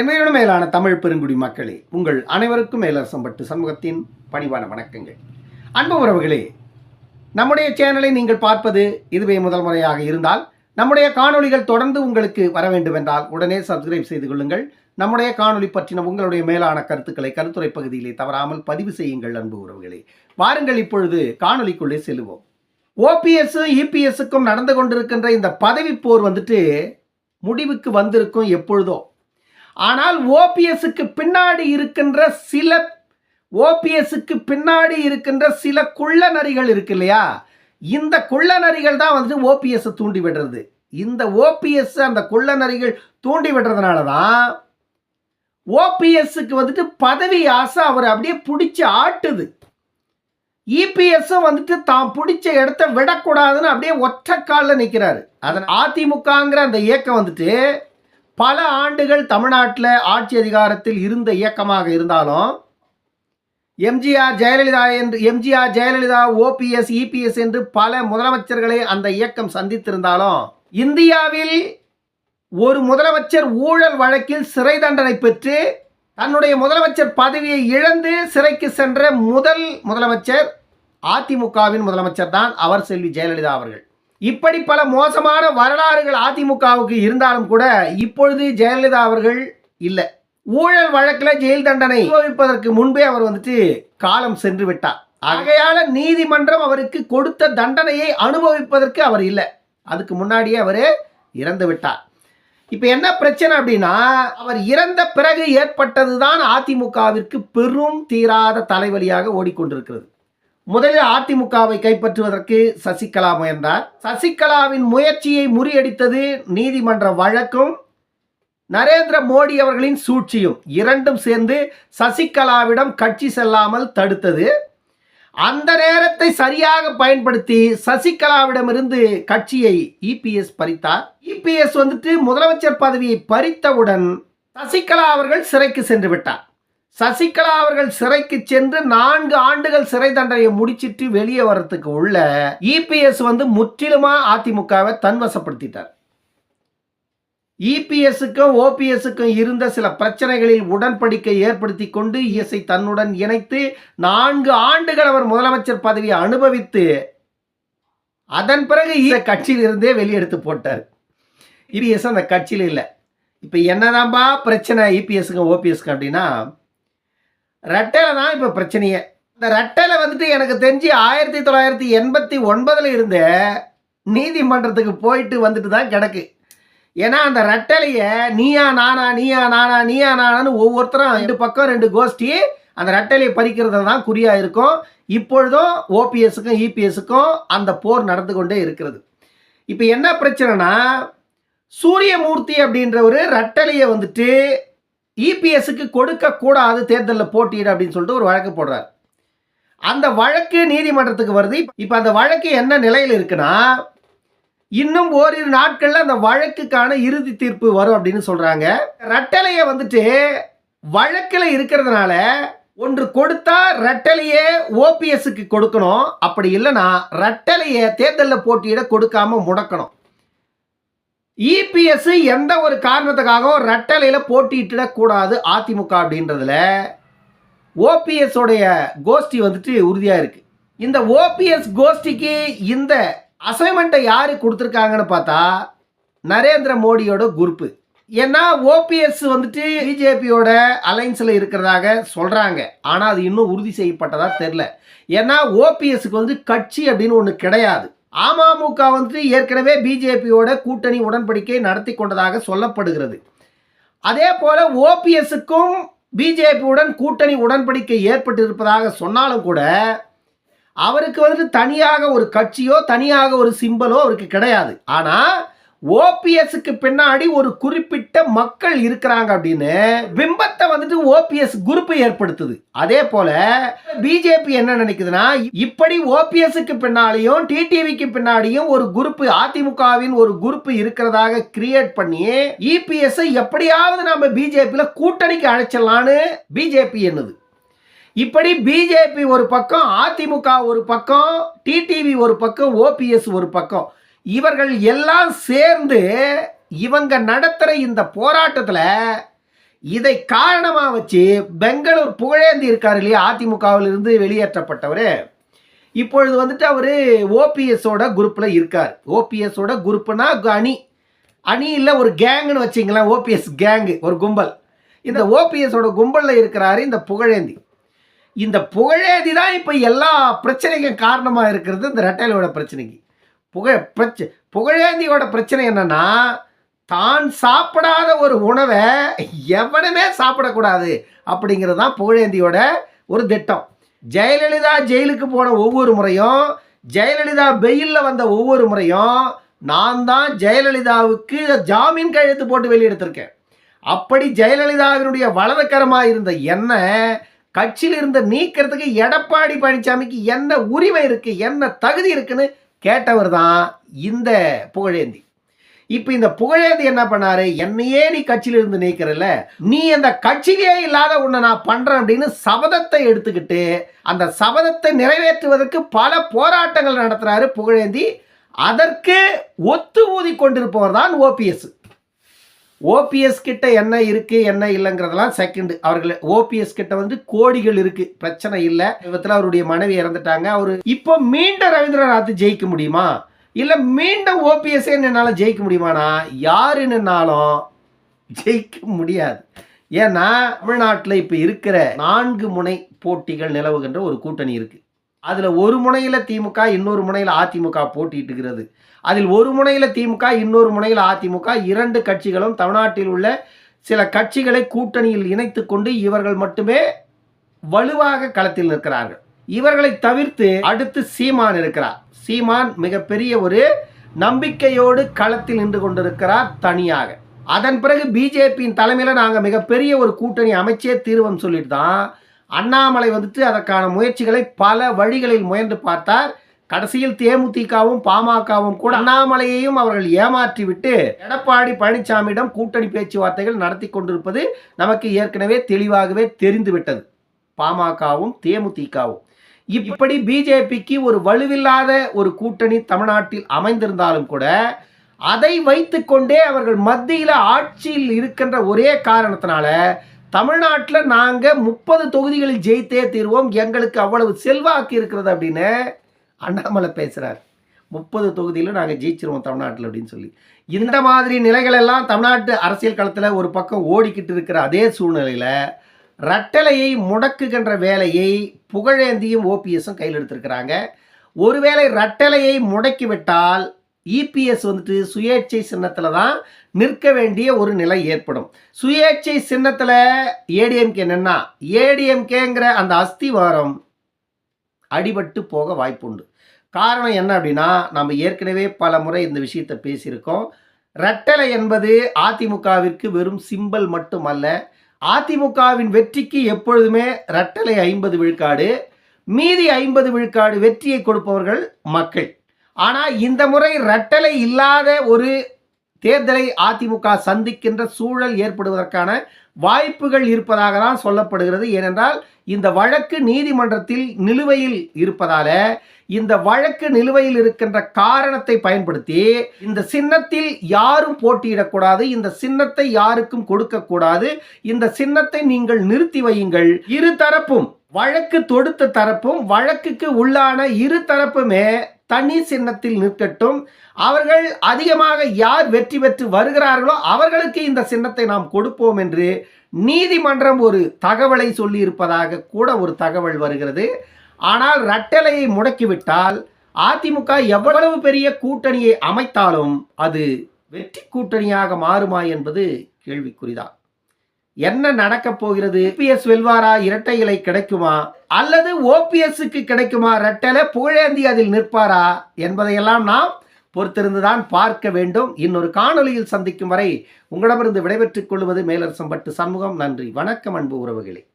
என்னையோட மேலான தமிழ் பெருங்குடி மக்களே உங்கள் அனைவருக்கும் மேலரசம்பட்டு சமூகத்தின் பணிவான வணக்கங்கள். அன்பு உறவுகளே நம்முடைய சேனலை நீங்கள் பார்ப்பது இதுவே முதல் முறையாக இருந்தால் நம்முடைய காணொளிகள் தொடர்ந்து உங்களுக்கு வர வேண்டுமென்றால் உடனே சப்ஸ்கிரைப் செய்து கொள்ளுங்கள். நம்முடைய காணொளி பற்றின உங்களுடைய மேலான கருத்துக்களை கருத்துரை பகுதியிலே தவறாமல் பதிவு செய்யுங்கள் அன்பு உறவுகளே. வாருங்கள் இப்பொழுது காணொளிக்குள்ளே செல்லுவோம். ஓபிஎஸ்ஸும் இபிஎஸ்ஸுக்கும் நடந்து கொண்டிருக்கின்ற இந்த பதவி போர் வந்துட்டு முடிவுக்கு வந்திருக்கும் எப்பொழுதோ. ஆனால் ஓபிஎஸ்க்கு பின்னாடி இருக்கின்ற சில ஓபிஎஸ்க்கு பின்னாடி இருக்கின்ற சில குள்ள நரிகள் இருக்கு இல்லையா? இந்த குள்ள நரிகள் தான் வந்துட்டு ஓபிஎஸ் தூண்டி விடுறது. இந்த ஓபிஎஸ் அந்த குள்ள நரிகள் தூண்டி விடுறதுனால தான் ஓபிஎஸ்க்கு வந்துட்டு பதவி ஆசை அவர் அப்படியே பிடிச்சி ஆட்டுது. இபிஎஸ்ஸும் வந்துட்டு தான் பிடிச்ச இடத்த விடக்கூடாதுன்னு அப்படியே ஒற்றை காலில் நிற்கிறாரு அதன் அதிமுகங்கிற அந்த இயக்கம் வந்துட்டு பல ஆண்டுகள் தமிழ்நாட்டில் ஆட்சி அதிகாரத்தில் இருந்த இயக்கமாக இருந்தாலும் எம்ஜிஆர் ஜெயலலிதா என்று எம்ஜிஆர் ஜெயலலிதா ஓபிஎஸ் இபிஎஸ் என்று பல முதலமைச்சர்களை அந்த இயக்கம் சந்தித்திருந்தாலும் இந்தியாவில் ஒரு முதலமைச்சர் ஊழல் வழக்கில் சிறை தண்டனை பெற்று தன்னுடைய முதலமைச்சர் பதவியை இழந்து சிறைக்கு சென்ற முதல் முதலமைச்சர் அதிமுகவின் முதலமைச்சர் தான் அவர் செல்வி ஜெயலலிதா அவர்கள். இப்படி பல மோசமான வரலாறுகள் அதிமுகவுக்கு இருந்தாலும் கூட இப்பொழுது ஜெயலலிதா அவர்கள் இல்லை. ஊழல் வழக்கில் ஜெயில் தண்டனை அனுபவிப்பதற்கு முன்பே அவர் வந்துட்டு காலம் சென்று விட்டார். ஆகையால நீதிமன்றம் அவருக்கு கொடுத்த தண்டனையை அனுபவிப்பதற்கு அவர் இல்லை. அதுக்கு முன்னாடியே அவர் இறந்து விட்டார். இப்போ என்ன பிரச்சனை அப்படின்னா அவர் இறந்த பிறகு ஏற்பட்டது தான் அதிமுகவிற்கு பெரும் தீராத தலைவலியாக ஓடிக்கொண்டிருக்கிறது. முதலில் அதிமுகவை கைப்பற்றுவதற்கு சசிகலா முயன்றார். சசிகலாவின் முயற்சியை முறியடித்தது நீதிமன்ற வழக்கும் நரேந்திர மோடி அவர்களின் சூழ்ச்சியும். இரண்டும் சேர்ந்து சசிகலாவிடம் கட்சி செல்லாமல் தடுத்தது. அந்த நேரத்தை சரியாக பயன்படுத்தி சசிகலாவிடமிருந்து கட்சியை இபிஎஸ் பறித்தார். இபிஎஸ் வந்துட்டு முதலமைச்சர் பதவியை பறித்தவுடன் சசிகலா அவர்கள் சிறைக்கு சென்று விட்டார். சசிகலா அவர்கள் சிறைக்கு சென்று நான்கு ஆண்டுகள் சிறை தண்டனையை முடிச்சிட்டு வெளியே வர்றதுக்கு உள்ள இபிஎஸ் வந்து முற்றிலுமா அதிமுகவை தன்வசப்படுத்திட்டார். இபிஎஸ்க்கும் ஓபிஎஸ்க்கும் இருந்த சில பிரச்சனைகளில் உடன்படிக்கை ஏற்படுத்தி கொண்டு இஎஸ்ஐ தன்னுடன் இணைத்து நான்கு ஆண்டுகள் அவர் முதலமைச்சர் பதவியை அனுபவித்து அதன் பிறகு இந்த கட்சியிலிருந்தே வெளியெடுத்து போட்டார். இபிஎஸ் அந்த கட்சியில் இல்லை. இப்போ என்னதான்பா பிரச்சனை இபிஎஸ்க்கும் ஓபிஎஸ்க்கு அப்படின்னா ரெட்டையில தான் இப்போ பிரச்சனையே. இந்த ரெட்டையில வந்துட்டு எனக்கு தெரிஞ்சு ஆயிரத்தி தொள்ளாயிரத்தி எண்பத்தி ஒன்பதில் இருந்து நீதிமன்றத்துக்கு போயிட்டு வந்துட்டு தான் கிடக்கு. ஏன்னா அந்த ரெட்டலையை நீயா நானா நீயா நானா நீயா நானான்னு ஒவ்வொருத்தரும் ரெண்டு பக்கம் ரெண்டு கோஷ்டி அந்த ரெட்டலையை பறிக்கிறது தான் குறியாக இருக்கும். இப்பொழுதும் ஓபிஎஸ்க்கும் இபிஎஸ்க்கும் அந்த போர் நடந்து கொண்டே இருக்கிறது. இப்போ என்ன பிரச்சனைனா சூரியமூர்த்தி அப்படின்ற ஒரு ரெட்டலையை வந்துட்டு இபிஎஸ்க்கு கொடுக்கக்கூடாது தேர்தலில் போட்டியிட அப்படின்னு சொல்லிட்டு ஒரு வழக்கு போடுறார். அந்த வழக்கு நீதிமன்றத்துக்கு வருது. இப்போ அந்த வழக்கு என்ன நிலையில் இருக்குன்னா இன்னும் ஓரிரு நாட்களில் அந்த வழக்குக்கான இறுதி தீர்ப்பு வரும் அப்படின்னு சொல்கிறாங்க ரட்டலையை வந்துட்டு வழக்கில் இருக்கிறதுனால ஒன்று கொடுத்தா ரட்டலையே ஓபிஎஸ்க்கு கொடுக்கணும். அப்படி இல்லைன்னா ரட்டலையை தேர்தலில் போட்டியிட கொடுக்காம முடக்கணும். இபிஎஸ் எந்த ஒரு காரணத்துக்காகவும் ரெட்டலையில் போட்டியிடக்கூடாது அதிமுக அப்படின்றதுல ஓபிஎஸோடைய கோஷ்டி வந்துட்டு உறுதியாக இருக்குது இந்த ஓபிஎஸ் கோஷ்டிக்கு இந்த அசைன்மெண்ட்டை யார் கொடுத்துருக்காங்கன்னு பார்த்தா நரேந்திர மோடியோட குரூப்பு ஏன்னா ஓபிஎஸ் வந்துட்டு பிஜேபியோட அலைன்ஸில் இருக்கிறதாக சொல்கிறாங்க ஆனால் அது இன்னும் உறுதி செய்யப்பட்டதாக தெரில ஏன்னா ஓபிஎஸ்க்கு வந்து கட்சி அப்படின்னு ஒன்று கிடையாது. அமமுக வந்துட்டு ஏற்கனவே பிஜேபியோட கூட்டணி உடன்படிக்கை நடத்தி கொண்டதாக சொல்லப்படுகிறது. அதே போல ஓபிஎஸ்க்கும் பிஜேபியுடன் கூட்டணி உடன்படிக்கை ஏற்பட்டிருப்பதாக சொன்னாலும் கூட அவருக்கு வந்துட்டு தனியாக ஒரு கட்சியோ தனியாக ஒரு சிம்பலோ அவருக்கு கிடையாது. ஆனால் ஓபிஎஸ்க்கு பின்னாடி ஒரு குறிப்பிட்ட மக்கள் இருக்கிறாங்க அப்படின்னு பிம்பத்தை வந்துட்டு ஓபிஎஸ் குரூப் ஏற்படுத்துது. அதே போல பிஜேபி என்ன நினைக்குதுன்னா இப்படி ஓபிஎஸ்க்கு பின்னாலையும் டிடிவிக்கு பின்னாடியும் ஒரு குரூப் அதிமுகவின் ஒரு குரூப் இருக்கிறதாக கிரியேட் பண்ணி இபிஎஸ் எப்படியாவது நம்ம பிஜேபியில் கூட்டணிக்கு அழைச்சிடலான்னு பிஜேபி என்னது இப்படி பிஜேபி ஒரு பக்கம் அதிமுக ஒரு பக்கம் டிடிவி ஒரு பக்கம் ஓபிஎஸ் ஒரு பக்கம். இவர்கள் எல்லாம் சேர்ந்து இவங்க நடத்துகிற இந்த போராட்டத்தில் இதை காரணமாக வச்சு பெங்களூர் புகழேந்தி இருக்கார் இல்லையா? அதிமுகவிலிருந்து வெளியேற்றப்பட்டவர். இப்பொழுது வந்துட்டு அவர் ஓபிஎஸோட குரூப்பில் இருக்கார். ஓபிஎஸோட குரூப்புனா அணி. அணி இல்லை ஒரு கேங்குன்னு வச்சிங்களேன் ஓபிஎஸ் கேங்கு ஒரு கும்பல். இந்த ஓபிஎஸோட கும்பலில் இருக்கிறாரு இந்த புகழேந்தி. இந்த புகழேந்தி தான் இப்போ எல்லா பிரச்சனைக்கும் காரணமாக இருக்கிறது இந்த ரெட்டையிலோட பிரச்சனைக்கு. புகழ் பிரச்ச புகழேந்தியோட பிரச்சனை என்னென்னா தான் சாப்பிடாத ஒரு உணவை எவனுமே சாப்பிடக்கூடாது அப்படிங்கிறது தான் புகழேந்தியோட ஒரு திட்டம். ஜெயலலிதா ஜெயிலுக்கு போன ஒவ்வொரு முறையும் ஜெயலலிதா வெயிலில் வந்த ஒவ்வொரு முறையும் நான் தான் ஜெயலலிதாவுக்கு ஜாமீன் கையெழுத்து போட்டு வெளியெடுத்திருக்கேன். அப்படி ஜெயலலிதாவினுடைய வலதுக்கரமாக இருந்த என்ன கட்சியில் இருந்த நீக்கிறதுக்கு எடப்பாடி பழனிசாமிக்கு என்ன உரிமை இருக்குது என்ன தகுதி இருக்குன்னு கேட்டவர் தான் இந்த புகழேந்தி. இப்போ இந்த புகழேந்தி என்ன பண்ணாரு? என்னையே நீ கட்சியிலிருந்து நீக்கிறல்ல. நீ அந்த கட்சியிலே இல்லாத உன்னை நான் பண்ணுறேன் அப்படின்னு சபதத்தை எடுத்துக்கிட்டு அந்த சபதத்தை நிறைவேற்றுவதற்கு பல போராட்டங்கள் நடத்துகிறாரு புகழேந்தி. அதற்கு ஒத்து ஊதி கொண்டிருப்பவர் தான் ஓபிஎஸ் ஓபிஎஸ் கிட்ட என்ன இருக்கு என்ன இல்லைங்கிறதெல்லாம் செகண்ட் அவர்கள் ஓபிஎஸ் கிட்ட வந்து கோடிகள் இருக்கு பிரச்சனை இல்லை. விபத்தில் அவருடைய மனைவி இறந்துட்டாங்க. அவர் இப்போ மீண்டும் ரவீந்திரநாத் ஜெயிக்க முடியுமா? இல்லை மீண்டும் ஓபிஎஸ்ஸே என்னால் ஜெயிக்க முடியுமானா? யாரு ஜெயிக்க முடியாது. ஏன்னா தமிழ்நாட்டில் இப்போ இருக்கிற நான்கு முனை போட்டிகள் நிலவுகின்ற ஒரு கூட்டணி இருக்குது அதில் ஒரு முனையில் திமுக இன்னொரு முனையில் அதிமுக போட்டிட்டுகிறது இருக்கிறது அதில் ஒரு முனையில் திமுக இன்னொரு முனையில் அதிமுக இரண்டு கட்சிகளும் தமிழ்நாட்டில் உள்ள சில கட்சிகளை கூட்டணியில் இணைத்து கொண்டு இவர்கள் மட்டுமே வலுவாக களத்தில் நிற்கிறார்கள். இவர்களை தவிர்த்து அடுத்து சீமான் இருக்கிறார். சீமான் மிகப்பெரிய ஒரு நம்பிக்கையோடு களத்தில் நின்று கொண்டிருக்கிறார் தனியாக. அதன் பிறகு பிஜேபியின் தலைமையில் நாங்கள் மிகப்பெரிய ஒரு கூட்டணி அமைச்சே தீர்வம் சொல்லிட்டு தான் அண்ணாமலை வந்துட்டு அதற்கான முயற்சிகளை பல வழிகளில் முயன்று பார்த்தார். கடைசியில் தேமுதிகவும் பாமகவும் கூட அண்ணாமலையையும் அவர்கள் ஏமாற்றிவிட்டு எடப்பாடி பழனிசாமியிடம் கூட்டணி பேச்சுவார்த்தைகள் நடத்தி கொண்டிருப்பது நமக்கு ஏற்கனவே தெளிவாகவே தெரிந்துவிட்டது. பாமகவும் தேமுதிகவும். இப்படி பிஜேபிக்கு ஒரு வலுவில்லாத ஒரு கூட்டணி தமிழ்நாட்டில் அமைந்திருந்தாலும் கூட அதை வைத்துக்கொண்டே அவர்கள் மத்தியில் ஆட்சியில் இருக்கின்ற ஒரே காரணத்தினால தமிழ்நாட்டில் நாங்கள் முப்பது தொகுதிகளில் ஜெயித்தே தீர்வோம். எங்களுக்கு அவ்வளவு செல்வாக்கு இருக்கிறது அப்படின்னு அண்ணாமலை பேசுகிறார் முப்பது தொகுதியில் நாங்கள் ஜெயிச்சிருவோம் தமிழ்நாட்டில் அப்படின்னு சொல்லி. இந்த மாதிரி நிலைகள் எல்லாம் தமிழ்நாட்டு அரசியல் களத்தில் ஒரு பக்கம் ஓடிக்கிட்டு இருக்கிற அதே சூழ்நிலையில் ரட்டலையை முடக்குகின்ற வேலையை புகழேந்தியும் ஓபிஎஸும் கையில் எடுத்திருக்கிறாங்க. ஒருவேளை ரட்டலையை முடக்கிவிட்டால் இபிஎஸ் வந்துட்டு சுயேட்சை சின்னத்தில் தான் நிற்க வேண்டிய ஒரு நிலை ஏற்படும். சுயேட்சை சின்னத்தில் ஏடிஎம்கே என்னென்னா ஏடிஎம்கேங்கிற அந்த அஸ்திவாரம் அடிபட்டு போக வாய்ப்புண்டு. காரணம் என்ன அப்படின்னா நம்ம ஏற்கனவே பல முறை இந்த விஷயத்தை பேசியிருக்கோம். ரெட்டலை என்பது அதிமுகவிற்கு வெறும் சிம்பல் மட்டுமல்ல அதிமுகவின் வெற்றிக்கு எப்பொழுதுமே ரெட்டலை ஐம்பது விழுக்காடு மீதி ஐம்பது விழுக்காடு வெற்றியை கொடுப்பவர்கள் மக்கள். ஆனால் இந்த முறை ரட்டலை இல்லாத ஒரு தேர்தலை அதிமுக சந்திக்கின்ற சூழல் ஏற்படுவதற்கான வாய்ப்புகள் இருப்பதாக தான் சொல்லப்படுகிறது. ஏனென்றால் இந்த வழக்கு நீதிமன்றத்தில் நிலுவையில் இருப்பதால இந்த வழக்கு நிலுவையில் இருக்கின்ற காரணத்தை பயன்படுத்தி இந்த சின்னத்தில் யாரும் போட்டியிடக்கூடாது இந்த சின்னத்தை யாருக்கும் கொடுக்கக்கூடாது இந்த சின்னத்தை நீங்கள் நிறுத்தி வையுங்கள். இரு தரப்பும் வழக்கு தொடுத்த தரப்பும் வழக்குக்கு உள்ளான இரு தரப்புமே தனி சின்னத்தில் நிற்கட்டும். அவர்கள் அதிகமாக யார் வெற்றி பெற்று வருகிறார்களோ அவர்களுக்கு இந்த சின்னத்தை நாம் கொடுப்போம் என்று நீதிமன்றம் ஒரு தகவலை சொல்லி இருப்பதாக கூட ஒரு தகவல் வருகிறது. ஆனால் ரட்டலையை முடக்கிவிட்டால் அதிமுக எவ்வளவு பெரிய கூட்டணியை அமைத்தாலும் அது வெற்றி கூட்டணியாக மாறுமா என்பது கேள்விக்குறிதான். என்ன நடக்கப் போகிறது? ஓபிஎஸ் வெல்வாரா? இரட்டை இலை கிடைக்குமா? அல்லது ஓபிஎஸ்க்கு கிடைக்குமா? ரெட்டல புகழேந்தி அதில் நிற்பாரா? என்பதையெல்லாம் நாம் பொறுத்திருந்துதான் பார்க்க வேண்டும். இன்னொரு காணொலியில் சந்திக்கும் வரை உங்களிடமிருந்து விடைபெற்றுக் கொள்வது மேலரசம்பட்டு சமூகம் நன்றி. வணக்கம் அன்பு உறவுகளே.